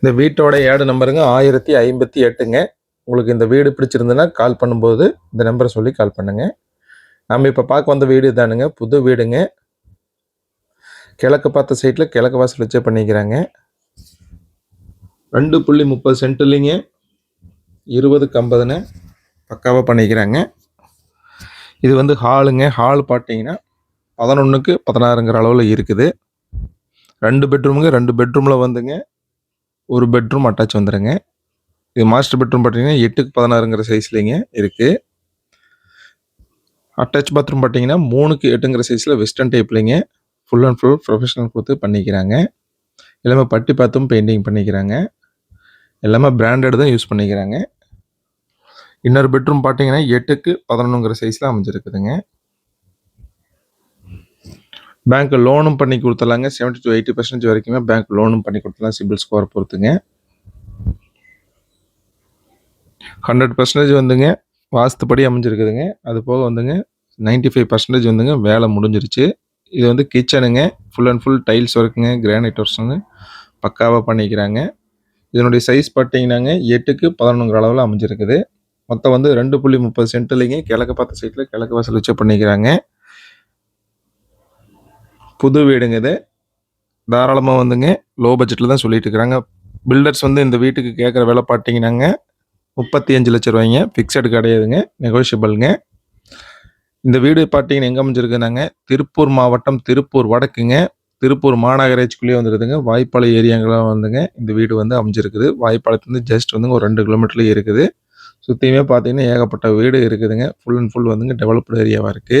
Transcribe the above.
இந்த வீட்டோட ஏடு நம்பருங்க ஆயிரத்தி ஐம்பத்தி எட்டுங்க. உங்களுக்கு இந்த வீடு பிடிச்சிருந்துன்னா கால் பண்ணும்போது இந்த நம்பரை சொல்லி கால் பண்ணுங்க. நம்ம இப்போ பார்க்க வந்த வீடு தானுங்க புது வீடுங்க. கிழக்கு பார்த்த சைட்டில் கிழக்கு வாசல் வச்சே பண்ணிக்கிறாங்க. ரெண்டு புள்ளி முப்பது சென்ட்லிங்க இருபதுக்கு ஐம்பதுன்னு பக்காவாக பண்ணிக்கிறாங்க. இது வந்து ஹாலுங்க ஹால் பார்த்தீங்கன்னா பதினொன்றுக்கு பதினாறுங்கிற அளவில் இருக்குது. ரெண்டு பெட்ரூமுங்க ரெண்டு பெட்ரூமில் வந்துங்க. ஒரு பெட்ரூம் அட்டாச் வந்துடுங்க இது மாஸ்டர் பெட்ரூம் பார்த்தீங்கன்னா எட்டுக்கு பதினாறுங்கிற சைஸ்லேங்க இருக்குது அட்டாச் பாத்ரூம் பார்த்தீங்கன்னா மூணுக்கு எட்டுங்கிற சைஸில் வெஸ்டர்ன் டைப்லேங்க ஃபுல் அண்ட் ஃபுல் ப்ரொஃபஷனல் கொடுத்து பண்ணிக்கிறாங்க. எல்லாமே பட்டி பார்த்தும் பெயிண்டிங் பண்ணிக்கிறாங்க. எல்லாமே பிராண்டட் தான் யூஸ் பண்ணிக்கிறாங்க. இன்னொரு பெட்ரூம் பார்த்தீங்கன்னா எட்டுக்கு பதினொன்றுங்கிற சைஸில் அமைஞ்சிருக்குதுங்க. பேங்க் லோனும் பண்ணி கொடுத்துலாங்க செவன்ட்டி டு எயிட்டி பர்சன்டேஜ் வரைக்குமே பேங்க் லோனும் பண்ணி கொடுத்துலாம் சிபில் ஸ்கோர் பொறுத்துங்க. ஹண்ட்ரட் பர்சன்டேஜ் வந்துங்க. வாஸ்துப்படி அமைஞ்சிருக்குதுங்க. அது போக வந்துங்க நைன்ட்டி ஃபைவ் பர்சன்டேஜ் வந்துங்க. வேலை முடிஞ்சிருச்சு. இது வந்து கிச்சனுங்க. ஃபுல் அண்ட் ஃபுல் டைல்ஸ் ஒர்க்குங்க கிரானைட் ஒர்க்ஸுங்க பக்காவாக பண்ணிக்கிறாங்க. இதனுடைய சைஸ் பார்த்தீங்கன்னாங்க எட்டுக்கு பதினொன்றுங்கிற அளவில் அமைஞ்சிருக்குது. மொத்தம் வந்து ரெண்டு புள்ளி முப்பது சென்ட்லிங்க கிழக்கு பார்த்த சைட்டில் கிழக்கு வாசல் வச்சு பண்ணிக்கிறாங்க. புது வீடுங்க இது. தாராளமாக வந்துங்க. லோ பட்ஜெட்டில் தான் சொல்லிட்டு இருக்கிறாங்க பில்டர்ஸ் வந்து இந்த வீட்டுக்கு கேட்குற விலை பார்த்தீங்கன்னாங்க முப்பத்தி அஞ்சு லட்ச ரூபாய்ங்க. ஃபிக்ஸடு கிடையாதுங்க. நெகோஷியபிள்ங்க இந்த வீடு பார்த்தீங்கன்னா எங்கே அமைஞ்சிருக்குனாங்க திருப்பூர் மாவட்டம் திருப்பூர் வடக்குங்க. திருப்பூர் மாநகராட்சிக்குள்ளேயே வந்துருதுங்க. வாய்ப்பாளை ஏரியாங்களாம் வந்துங்க. இந்த வீடு வந்து அமைஞ்சிருக்குது. வாய்ப்பாளத்துலேருந்து ஜஸ்ட் வந்துங்க ஒரு ரெண்டு கிலோமீட்டர்லேயே இருக்குது. சுற்றியுமே பார்த்தீங்கன்னா ஏகப்பட்ட வீடு இருக்குதுங்க. ஃபுல் அண்ட் ஃபுல் வந்துங்க டெவலப்டு ஏரியாவாக இருக்குது